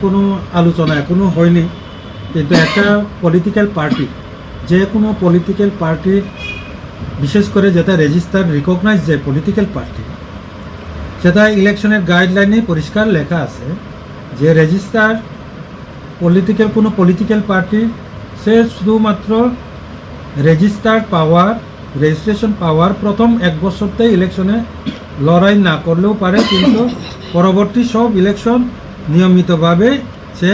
কোনো আলোচনা এখনও হয়নি কিন্তু একটা পলিটিক্যাল পার্টি যে কোনো পলিটিক্যাল পার্টির বিশেষ করে যেটা রেজিস্টার রিকগনাইজ যে পলিটিক্যাল পার্টি সেটা ইলেকশনের গাইডলাইনে পরিষ্কার লেখা আছে যে রেজিস্টার পলিটিক্যাল কোনো পলিটিক্যাল পার্টি সে শুধুমাত্র রেজিস্টার পাওয়ার, রেজিস্ট্রেশন পাওয়ার প্রথম এক বছরতে ইলেকশনে লড়াই না করলেও পারে, কিন্তু পরবর্তী সব ইলেকশন নিয়মিতভাবে সে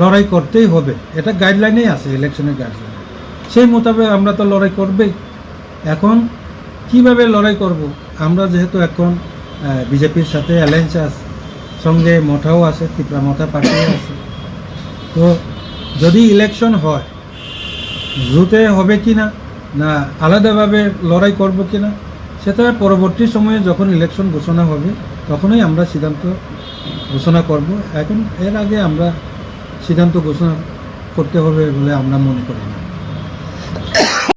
লড়াই করতেই হবে। এটা গাইডলাইনেই আছে, ইলেকশনের গাইডলাইন সেই মোতাবেক আমরা তো লড়াই করবেই। এখন কীভাবে লড়াই করব? আমরা যেহেতু এখন বিজেপির সাথে অ্যালায়েন্স আছে, সঙ্গে মঠাও আছে, ত্রিপুরা মঠা পার্টিও আছে। তো যদি ইলেকশন হয় জুতে হবে কি না না আলাদাভাবে লড়াই করব কি না, সেটা পরবর্তী সময়ে যখন ইলেকশন ঘোষণা হবে, তখনই আমরা সিদ্ধান্ত ঘোষণা করব। এখন এর আগে আমরা সিদ্ধান্ত ঘোষণা করতে হবে বলে আমরা মনে করি না।